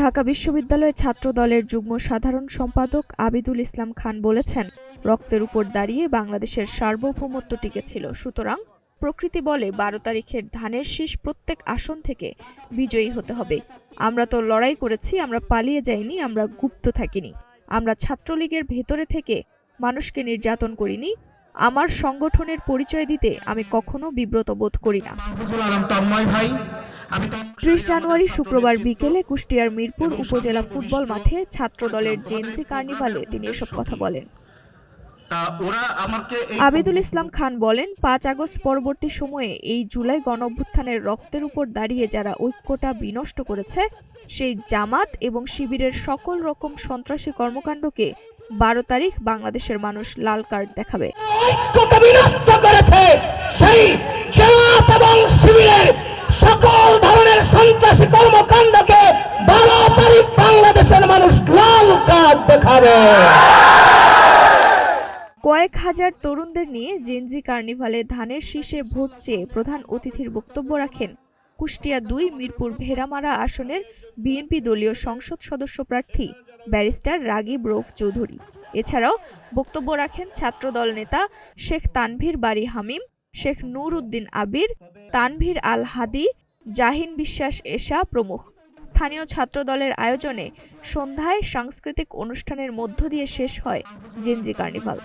ঢাকা বিশ্ববিদ্যালয় ছাত্র দলের যুগ্ম সাধারণ সম্পাদক আবিদুল ইসলাম খান বলেছেন, রক্তের উপর দাঁড়িয়ে বাংলাদেশের সার্বভৌমত্ব টিকেছিল। সুতরাং প্রকৃতি বলে বারো তারিখের ধানের শীষ প্রত্যেক আসন থেকে বিজয়ী হতে হবে। আমরা তো লড়াই করেছি, আমরা পালিয়ে যাইনি, আমরা গুপ্ত থাকিনি। আমরা ছাত্রলীগের ভেতরে থেকে মানুষকে নির্যাতন করিনি আমার সংগঠনের পরিচয় দিতে আমি কখনো বিব্রত বোধ করি না। ত্রিশ জানুয়ারি শুক্রবার বিকেলে কুষ্টিয়ার মিরপুর উপজেলা ফুটবল মাঠে ছাত্র দলের জেনজি কার্নিভালে তিনি এসব কথা বলেন। আবিদুল ইসলাম খান বলেন পাঁচ আগস্ট পরবর্তী সময়ে এই জুলাই গণঅভ্যুত্থানের রক্তের উপর দাঁড়িয়ে যারা ঐক্যটা বিনষ্ট করেছে সেই জামাত এবং শিবিরের সকল রকম সন্ত্রাসী কর্মকাণ্ডকে বারো তারিখ বাংলাদেশের মানুষ লাল কার্ড দেখাবে। বিনষ্ট করেছে সেই জামাত এবং শিবিরের সকল ধরনের সন্ত্রাসী কর্মকাণ্ডকে বারো তারিখ বাংলাদেশের মানুষ লাল কার্ড দেখাবে। কয়েক হাজার তরুণদের নিয়ে জেনজি কার্নিভালে ধানের শীষে ভোট চেয়ে প্রধান অতিথির বক্তব্য রাখেন কুষ্টিয়া দুই মিরপুর ভেড়ামারা আসনের বিএনপি দলীয় সংসদ সদস্য প্রার্থী। ব্যারিস্টার রাগিব রৌফ চৌধুরী। এছাড়াও বক্তব্য রাখেন ছাত্রদল নেতা শেখ তানভীর বাড়ি হামিম, শেখ নূর উদ্দিন আবির, তানভীর আল হাদি, জাহিন বিশ্বাস এশা প্রমুখ। স্থানীয় ছাত্রদলের আয়োজনে সন্ধ্যায় সাংস্কৃতিক অনুষ্ঠানের মধ্য দিয়ে শেষ হয় জেনজি কার্নিভাল।